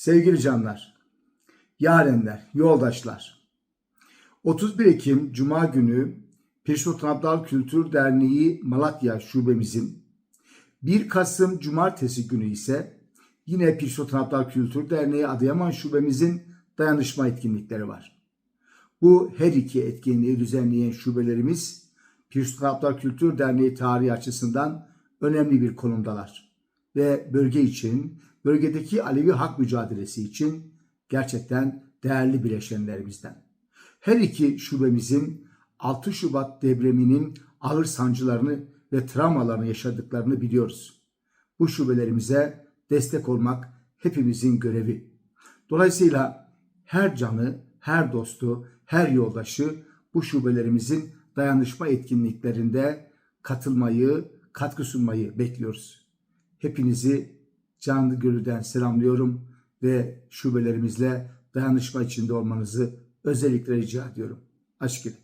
Sevgili canlar, yarenler, yoldaşlar. 31 Ekim Cuma günü Pir Sultan Abdal Kültür Derneği Malatya Şubemizin 1 Kasım Cumartesi günü ise yine Pir Sultan Abdal Kültür Derneği Adıyaman Şubemizin dayanışma etkinlikleri var. Bu her iki etkinliği düzenleyen şubelerimiz Pir Sultan Abdal Kültür Derneği tarihi açısından önemli bir konumdalar. Ve bölge için, bölgedeki Alevi hak mücadelesi için gerçekten değerli bileşenlerimizden. Her iki şubemizin 6 Şubat depreminin ağır sancılarını ve travmalarını yaşadıklarını biliyoruz. Bu şubelerimize destek olmak hepimizin görevi. Dolayısıyla her canı, her dostu, her yoldaşı bu şubelerimizin dayanışma etkinliklerinde katılmayı, katkı sunmayı bekliyoruz. Hepinizi canlı gönülden selamlıyorum ve şubelerimizle dayanışma içinde olmanızı özellikle rica ediyorum. Aşk ile.